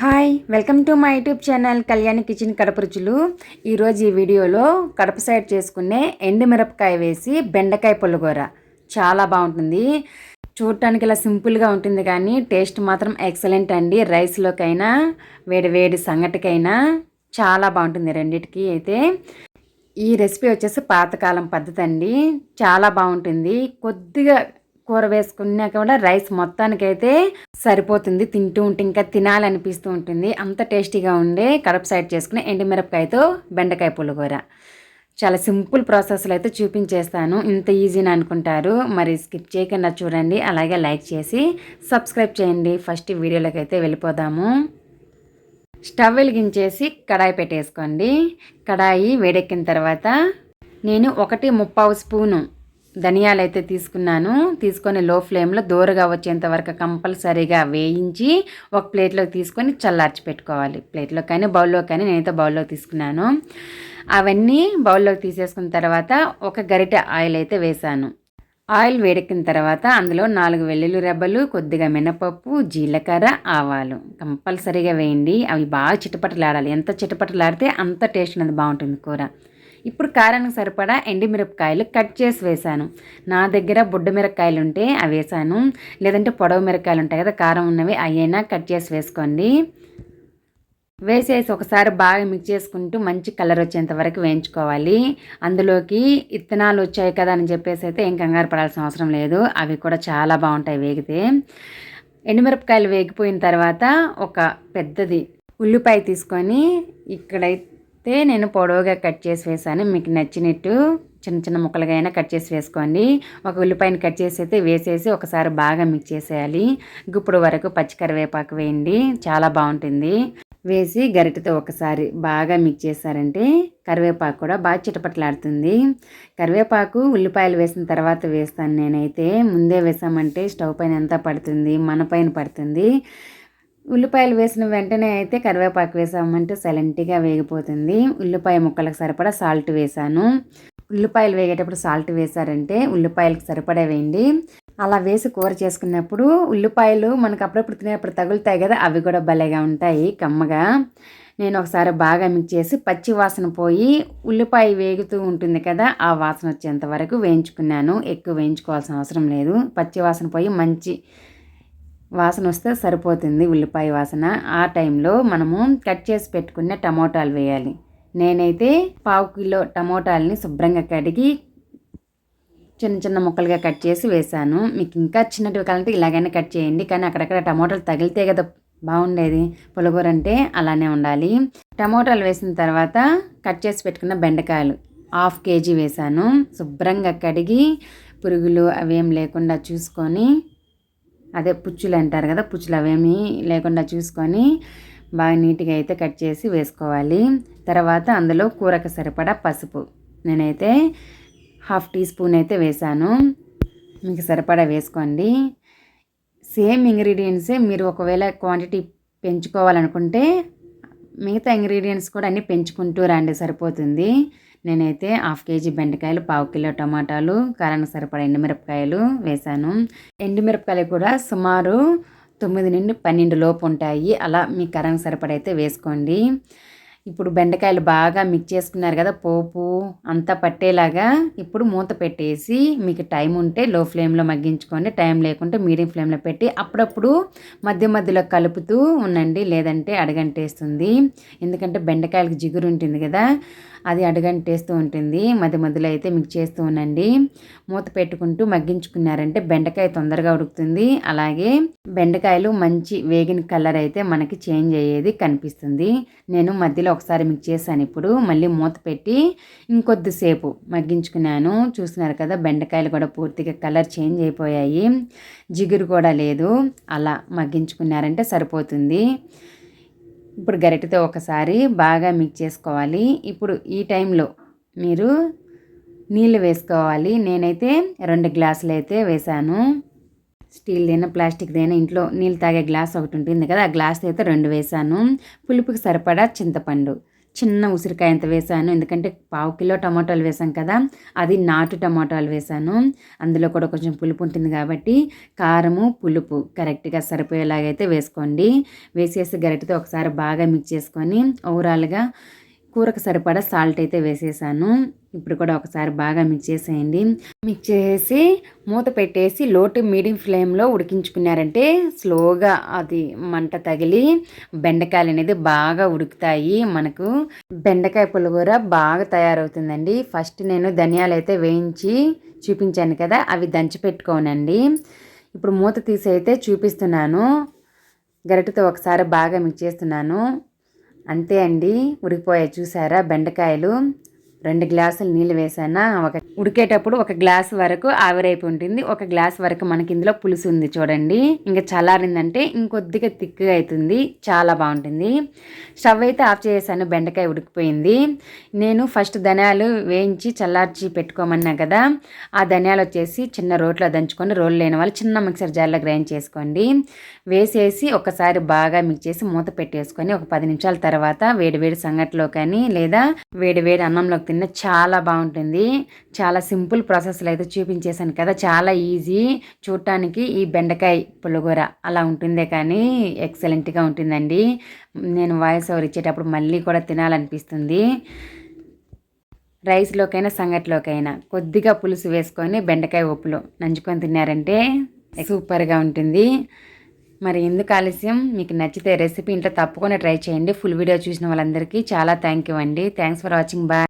Hi welcome to my YouTube channel Kalyani kitchen Kadapa రుచులు. ఈరోజు ఈ వీడియోలో కడప సైడ్ చేసుకునే ఎండుమిరపకాయ వేసి బెండకాయ పుల్లగూర. చాలా బాగుంటుంది. చూడటానికి ఇలా సింపుల్గా ఉంటుంది కానీ టేస్ట్ మాత్రం ఎక్సలెంట్ అండి. రైస్లోకైనా వేడి వేడి సంగటికైనా చాలా బాగుంటుంది రెండిటికి అయితే. ఈ రెసిపీ వచ్చేసి పాతకాలం పద్ధతి అండి. చాలా బాగుంటుంది. కొద్దిగా కూర వేసుకున్నా కూడా రైస్ మొత్తానికైతే సరిపోతుంది. తింటూ ఉంటే ఇంకా తినాలనిపిస్తూ ఉంటుంది. అంత టేస్టీగా ఉండే కడప సైడ్ చేసుకునే ఎండుమిరపకాయతో బెండకాయ పులిహోర. చాలా సింపుల్ ప్రాసెస్లో అయితే చూపించేస్తాను. ఇంత ఈజీని అనుకుంటారు. మరి స్కిప్ చేయకుండా చూడండి. అలాగే లైక్ చేసి సబ్స్క్రైబ్ చేయండి. ఫస్ట్ వీడియోలోకి అయితే వెళ్ళిపోదాము. స్టవ్ వెలిగించేసి కడాయి పెట్టేసుకోండి. కడాయి వేడెక్కిన తర్వాత నేను ఒకటి ముప్పావు స్పూను ధనియాలు అయితే తీసుకున్నాను. తీసుకొని లో ఫ్లేమ్లో దూరగా వచ్చేంత వరకు కంపల్సరీగా వేయించి ఒక ప్లేట్లోకి తీసుకొని చల్లార్చి పెట్టుకోవాలి. ప్లేట్లో కానీ బౌల్లో కానీ నేనైతే బౌల్లో తీసుకున్నాను. అవన్నీ బౌల్లోకి తీసేసుకున్న తర్వాత ఒక గరిటె ఆయిల్ అయితే వేసాను. ఆయిల్ వేడెక్కిన తర్వాత అందులో నాలుగు వెల్లుల్లి రెబ్బలు కొద్దిగా మినపప్పు జీలకర్ర ఆవాలు. కంపల్సరీగా వేయండి. అవి బాగా చిటపటలాడాలి. ఎంత చిటపటలాడితే అంత టేస్ట్ అనేది బాగుంటుంది కూర. ఇప్పుడు కారానికి సరిపడా ఎండిమిరపకాయలు కట్ చేసి వేశాను. నా దగ్గర బుడ్డ మిరపకాయలు ఉంటే అవి వేసాను లేదంటే పొడవు మిరపకాయలు ఉంటాయి కదా కారం ఉన్నవి అయినా కట్ చేసి వేసుకోండి. వేసేసి ఒకసారి బాగా మిక్స్ చేసుకుంటూ మంచి కలర్ వచ్చేంత వరకు వేయించుకోవాలి. అందులోకి ఇత్తనాలు వచ్చాయి కదా అని చెప్పేసి అయితే ఏం కంగారు పడాల్సిన అవసరం లేదు. అవి కూడా చాలా బాగుంటాయి వేగితే. ఎండుమిరపకాయలు వేగిపోయిన తర్వాత ఒక పెద్దది ఉల్లిపాయ తీసుకొని ఇక్కడైతే అయితే నేను పొడవుగా కట్ చేసి వేసాను మీకు నచ్చినట్టు చిన్న చిన్న ముక్కలుగా అయినా కట్ చేసి వేసుకోండి. ఒక ఉల్లిపాయని కట్ చేసి అయితే వేసేసి ఒకసారి బాగా మిక్స్ చేసేయాలి. గుప్పుడు వరకు పచ్చి కరివేపాకు వేయండి. చాలా బాగుంటుంది. వేసి గరిటెతో ఒకసారి బాగా మిక్స్ చేశారంటే కరివేపాకు కూడా బాగా చిటపట్లాడుతుంది. కరివేపాకు ఉల్లిపాయలు వేసిన తర్వాత వేస్తాను నేనైతే. ముందే వేసామంటే స్టవ్ పైన ఎంత పడుతుంది? మన పైన పడుతుంది. ఉల్లిపాయలు వేసిన వెంటనే అయితే కరివేపాకు వేసామంటే సైలెంట్గా వేగిపోతుంది. ఉల్లిపాయ ముక్కలకు సరిపడా సాల్ట్ వేసాను. ఉల్లిపాయలు వేగేటప్పుడు సాల్ట్ వేసారంటే ఉల్లిపాయలకు సరిపడా వేయండి. అలా వేసి కూర చేసుకున్నప్పుడు ఉల్లిపాయలు మనకు అప్పుడప్పుడు తినేటప్పుడు తగులుతాయి కదా అవి కూడా భలేగా ఉంటాయి కమ్మగా. నేను ఒకసారి బాగా మిక్స్ చేసి పచ్చి వాసన పోయి ఉల్లిపాయ వేగుతూ ఉంటుంది కదా ఆ వాసన వచ్చేంత వరకు వేయించుకున్నాను. ఎక్కువ వేయించుకోవాల్సిన అవసరం లేదు. పచ్చి వాసన పోయి మంచి వాసన వస్తే సరిపోతుంది ఉల్లిపాయ వాసన. ఆ టైంలో మనము కట్ చేసి పెట్టుకున్న టమోటాలు వేయాలి. నేనైతే పావు కిలో టమోటాలని శుభ్రంగా కడిగి చిన్న చిన్న ముక్కలుగా కట్ చేసి వేసాను మీకు ఇంకా చిన్నటివి కావాలంటే ఇలాగైనా కట్ చేయండి. కానీ అక్కడక్కడ టమోటాలు తగిలితే కదా బాగుండేది. పులగూర అంటే అలానే ఉండాలి. టమోటాలు వేసిన తర్వాత కట్ చేసి పెట్టుకున్న బెండకాయలు హాఫ్ కేజీ వేసాను శుభ్రంగా కడిగి పురుగులు అవేం లేకుండా చూసుకొని అదే పుచ్చులు అంటారు కదా పుచ్చులు అవేమీ లేకుండా చూసుకొని బాగా నీట్గా అయితే కట్ చేసి వేసుకోవాలి. తర్వాత అందులో కూరకు సరిపడా పసుపు నేనైతే హాఫ్ టీ స్పూన్ అయితే వేసాను. మీకు సరిపడా వేసుకోండి. సేమ్ ఇంగ్రీడియంట్సే మీరు ఒకవేళ క్వాంటిటీ పెంచుకోవాలనుకుంటే మిగతా ఇంగ్రీడియంట్స్ కూడా అన్నీ పెంచుకుంటూ రండి సరిపోతుంది. నేనైతే హాఫ్ కేజీ బెండకాయలు పావు కిలో టమాటాలు కారానికి సరిపడా ఎండుమిరపకాయలు వేశాను. ఎండుమిరపకాయలు కూడా సుమారు తొమ్మిది నుండి పన్నెండు లోపు ఉంటాయి. అలా మీ కరానికి సరిపడైతే వేసుకోండి. ఇప్పుడు బెండకాయలు బాగా మిక్స్ చేసుకున్నారు కదా పోపు అంతా పట్టేలాగా ఇప్పుడు మూత పెట్టేసి మీకు టైం ఉంటే లో ఫ్లేమ్లో మగ్గించుకోండి. టైం లేకుంటే మీడియం ఫ్లేమ్లో పెట్టి అప్పుడప్పుడు మధ్య మధ్యలో కలుపుతూ ఉండండి లేదంటే అడగంటేస్తుంది. ఎందుకంటే బెండకాయలకు జిగురు ఉంటుంది కదా అది అడగంటేస్తూ ఉంటుంది. మధ్య మధ్యలో అయితే మిక్స్ చేస్తూ ఉండండి. మూత పెట్టుకుంటూ మగ్గించుకున్నారంటే బెండకాయ తొందరగా ఉడుకుతుంది. అలాగే బెండకాయలు మంచి వేగిన కలర్ అయితే మనకి చేంజ్ అయ్యేది కనిపిస్తుంది. నేను మధ్యలో ఒకసారి మిక్స్ చేశాను ఇప్పుడు. మళ్ళీ మూత పెట్టి ఇంకొద్దిసేపు మగ్గించుకున్నాను. చూస్తున్నారు కదా బెండకాయలు కూడా పూర్తిగా కలర్ చేంజ్ అయిపోయాయి. జిగురు కూడా లేదు. అలా మగ్గించుకున్నారంటే సరిపోతుంది. ఇప్పుడు గరిటెతో ఒకసారి బాగా మిక్స్ చేసుకోవాలి. ఇప్పుడు ఈ టైంలో మీరు నీళ్ళు వేసుకోవాలి. నేనైతే రెండు గ్లాసులు అయితే వేసాను స్టీల్దైనా ప్లాస్టిక్దైనా ఇంట్లో నీళ్ళు తాగే గ్లాస్ ఒకటి ఉంటుంది కదా ఆ గ్లాస్ అయితే రెండు వేసాను పులుపుకి సరిపడా చింతపండు. చిన్న ఉసిరికాయ అంత వేసాను? ఎందుకంటే పావు కిలో టమాటాలు వేసాం కదా అది నాటు టమాటాలు వేసాను. అందులో కూడా కొంచెం పులుపు ఉంటుంది కాబట్టి కారము పులుపు కరెక్ట్గా సరిపోయేలాగైతే వేసుకోండి. వేసేసి గరిటతో ఒకసారి బాగా మిక్స్ చేసుకొని ఓవరాల్గా కూరకు సరిపడా సాల్ట్ అయితే వేసేసాను. ఇప్పుడు కూడా ఒకసారి బాగా మిక్స్ చేసేయండి. మిక్స్ చేసి మూత పెట్టేసి లోటు మీడియం ఫ్లేమ్లో ఉడికించుకున్నారంటే స్లోగా అది మంట తగిలి బెండకాయలు అనేది బాగా ఉడుకుతాయి మనకు. బెండకాయ పులిహోర బాగా తయారవుతుందండి. ఫస్ట్ నేను ధనియాలు అయితే వేయించి చూపించాను కదా అవి దంచి పెట్టుకోనండి. ఇప్పుడు మూత తీసి అయితే చూపిస్తున్నాను. గరిటతో ఒకసారి బాగా మిక్స్ చేస్తున్నాను. అంతే అండి. ఉడికిపోయాయి చూసారా? బెండకాయలు. రెండు గ్లాసులు నీళ్ళు వేసానా? ఒక ఉడికేటప్పుడు ఒక గ్లాస్ వరకు ఆవిరైపు ఉంటుంది. ఒక గ్లాస్ వరకు మనకి ఇందులో పులుసు ఉంది చూడండి. ఇంకా చల్లారిందంటే ఇంకొద్దిగా తిక్కుగా అవుతుంది. చాలా బాగుంటుంది. స్టవ్ అయితే ఆఫ్ చేసాను బెండకాయ ఉడికిపోయింది. నేను ఫస్ట్ ధనియాలు వేయించి చల్లార్చి పెట్టుకోమన్నా కదా ఆ ధనియాలు వచ్చేసి చిన్న రోట్లో దంచుకొని రోలు లేని వాళ్ళు చిన్న మిక్సర్ జార్లో గ్రైండ్ చేసుకోండి. వేసేసి ఒకసారి బాగా మిక్స్ చేసి మూత పెట్టేసుకొని ఒక పది నిమిషాల తర్వాత వేడి వేడి సంగట్లో కానీ లేదా వేడి వేడి అన్నంలోకి తిన్న చాలా బాగుంటుంది. చాలా సింపుల్ ప్రాసెస్లో అయితే చూపించేశాను కదా. చాలా ఈజీ. చూడటానికి ఈ బెండకాయ పులిగూర అలా ఉంటుందే కానీ ఎక్సలెంట్గా ఉంటుందండి. నేను వాయిస్ ఓవర్ ఇచ్చేటప్పుడు మళ్ళీ కూడా తినాలనిపిస్తుంది. రైస్లోకైనా సంగట్లోకైనా కొద్దిగా పులుసు వేసుకొని బెండకాయ ఉప్పులు నంచుకొని తిన్నారంటే సూపర్గా ఉంటుంది. మరి ఎందుకు ఆలస్యం? మీకు నచ్చితే రెసిపీ ఇంట్లో తప్పకుండా ట్రై చేయండి. ఫుల్ వీడియో చూసిన వాళ్ళందరికీ చాలా థ్యాంక్ యూ అండి. Thanks for watching. బాయ్.